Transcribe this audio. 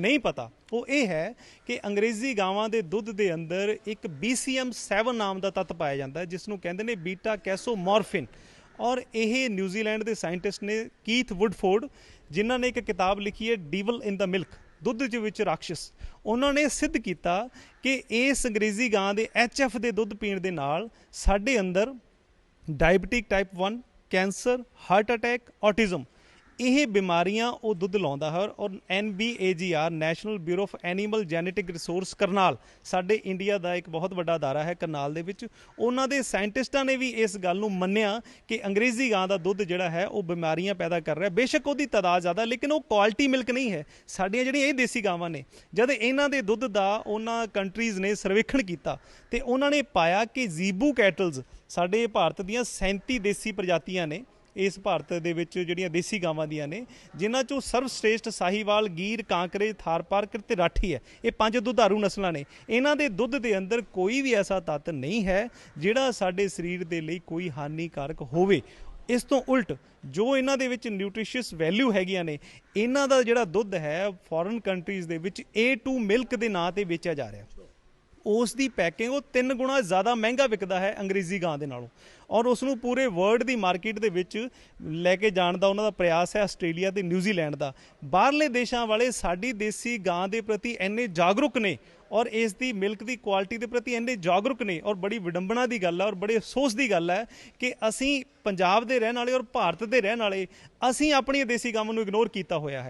ਨਹੀਂ ਪਤਾ। ਉਹ ਇਹ ਹੈ ਕਿ ਅੰਗਰੇਜ਼ੀ ਗਾਵਾਂ ਦੇ ਦੁੱਧ ਦੇ ਅੰਦਰ ਇੱਕ BCM7 ਨਾਮ ਦਾ ਤੱਤ ਪਾਇਆ ਜਾਂਦਾ ਜਿਸ ਨੂੰ ਕਹਿੰਦੇ ਨੇ ਬੀਟਾ ਕੈਸੋਮੋਰਫਿਨ। ਔਰ ਇਹ ਨਿਊਜ਼ੀਲੈਂਡ ਦੇ ਸਾਇੰਟਿਸਟ ਨੇ ਕੀਥ ਵੁੱਡਫੋਰਡ, ਜਿਨ੍ਹਾਂ ਨੇ ਇੱਕ ਕਿਤਾਬ ਲਿਖੀ ਹੈ ਡੀਵਲ ਇਨ ਦਾ ਮਿਲਕ ਦੁੱਧ ਦੇ ਵਿੱਚ ਰਾਖਸ਼ ਉਹਨਾਂ ਨੇ ਸਿੱਧ ਕੀਤਾ ਕਿ ਇਸ ਅੰਗਰੇਜ਼ੀ ਗਾਂ ਦੇ ਐਚਐਫ ਦੇ ਦੁੱਧ ਪੀਣ ਦੇ ਨਾਲ ਸਾਡੇ ਅੰਦਰ diabetic type 1 cancer heart attack autism ਇਹ ਬਿਮਾਰੀਆਂ ਉਹ ਦੁੱਧ ਲਾਉਂਦਾ ਹੈ ਔਰ NBAGR national bureau of animal genetic resource Karnal, ਸਾਡੇ ਇੰਡੀਆ ਦਾ ਇੱਕ ਬਹੁਤ ਵੱਡਾ ਅਦਾਰਾ ਹੈ ਕਰਨਾਲ ਦੇ ਵਿੱਚ। ਉਹਨਾਂ ਦੇ ਸਾਇੰਟਿਸਟਾਂ ਨੇ ਵੀ ਇਸ ਗੱਲ ਨੂੰ ਮੰਨਿਆ ਕਿ ਅੰਗਰੇਜ਼ੀ ਗਾਂ ਦਾ ਦੁੱਧ ਜਿਹੜਾ ਹੈ ਉਹ ਬਿਮਾਰੀਆਂ ਪੈਦਾ ਕਰ ਰਿਹਾ। ਬੇਸ਼ੱਕ ਉਹਦੀ ਤਾਦਾਦ ਜ਼ਿਆਦਾ, ਲੇਕਿਨ ਉਹ ਕੁਆਲਿਟੀ ਮਿਲਕ ਨਹੀਂ ਹੈ। ਸਾਡੀਆਂ ਜਿਹੜੀਆਂ ਇਹ ਦੇਸੀ ਗਾਵਾਂ ਨੇ, ਜਦ ਇਹਨਾਂ ਦੇ ਦੁੱਧ ਦਾ ਉਹਨਾਂ ਕੰਟਰੀਜ਼ ਨੇ ਸਰਵੇਖਣ ਕੀਤਾ, ਤੇ ਉਹਨਾਂ ਨੇ ਪਾਇਆ ਕਿ ਜ਼ੀਬੂ ਕੈਟਲਸ ਸਾਡੇ ਭਾਰਤ ਦੀਆਂ 37 ਦੇਸੀ ਪ੍ਰਜਾਤੀਆਂ ਨੇ ਇਸ ਭਾਰਤ ਦੇ ਵਿੱਚ ਜਿਹੜੀਆਂ ਦੇਸੀ ਗਾਵਾਂ ਦੀਆਂ ਨੇ, ਜਿਨ੍ਹਾਂ ਚੋਂ ਸਰਵਸ਼੍ਰੇਸ਼ਟ ਸਾਹੀਵਾਲ, ਗੀਰ, ਕਾਂਕਰੇ, ਥਾਰ ਥਾਰਪਾਰਕਰ ਤੇ ਰਾਠੀ ਹੈ। ਇਹ ਪੰਜ ਦੁਧਾਰੂ ਨਸਲਾਂ ਨੇ। ਇਹਨਾਂ ਦੇ ਦੁੱਧ ਦੇ ਅੰਦਰ ਕੋਈ ਵੀ ਐਸਾ ਤੱਤ ਨਹੀਂ ਹੈ, ਜਿਹੜਾ ਸਾਡੇ ਸਰੀਰ ਦੇ ਲਈ ਕੋਈ ਹਾਨੀਕਾਰਕ ਹੋਵੇ। ਇਸ ਤੋਂ ਉਲਟ, ਜੋ ਇਹਨਾਂ ਦੇ ਵਿੱਚ ਨਿਊਟ੍ਰੀਸ਼ੀਅਸ ਵੈਲਿਊ ਹੈਗੀਆਂ ਨੇ, ਇਹਨਾਂ ਦਾ ਜਿਹੜਾ ਦੁੱਧ ਹੈ ਫੋਰਨ ਕੰਟਰੀਜ਼ ਦੇ ਵਿੱਚ A2 ਮਿਲਕ ਦੇ ਨਾਂ ਤੇ ਵੇਚਿਆ ਜਾ ਰਿਹਾ। ਉਸ ਦੀ ਪੈਕਿੰਗ ਉਹ ਤਿੰਨ ਗੁਣਾ ਜ਼ਿਆਦਾ ਮਹਿੰਗਾ ਵਿਕਦਾ ਹੈ ਅੰਗਰੇਜ਼ੀ ਗਾਂ ਦੇ ਨਾਲੋਂ। ਔਰ ਉਸ ਨੂੰ ਪੂਰੇ ਵਰਲਡ ਦੀ ਮਾਰਕੀਟ ਦੇ ਵਿੱਚ ਲੈ ਕੇ ਜਾਣ ਦਾ ਉਹਨਾਂ ਦਾ ਪ੍ਰਯਾਸ ਹੈ ਆਸਟ੍ਰੇਲੀਆ ਤੇ ਨਿਊਜ਼ੀਲੈਂਡ ਦਾ। ਬਾਹਰਲੇ ਦੇਸ਼ਾਂ ਵਾਲੇ ਸਾਡੀ ਦੇਸੀ ਗਾਂ ਦੇ ਪ੍ਰਤੀ ਇੰਨੇ ਜਾਗਰੂਕ ਨੇ ਔਰ ਇਸ ਦੀ ਮਿਲਕ ਦੀ ਕੁਆਲਿਟੀ ਦੇ ਪ੍ਰਤੀ ਇੰਨੇ ਜਾਗਰੂਕ ਨੇ ਔਰ ਬੜੀ ਵਿਡੰਬਣਾ ਦੀ ਗੱਲ ਹੈ ਔਰ ਬੜੇ ਅਫਸੋਸ ਦੀ ਗੱਲ ਹੈ ਕਿ ਅਸੀਂ ਪੰਜਾਬ ਦੇ ਰਹਿਣ ਵਾਲੇ ਔਰ ਭਾਰਤ ਦੇ ਰਹਿਣ ਵਾਲੇ ਅਸੀਂ ਆਪਣੀ ਦੇਸੀ ਗਾਂ ਨੂੰ ਇਗਨੋਰ ਕੀਤਾ ਹੋਇਆ ਹੈ।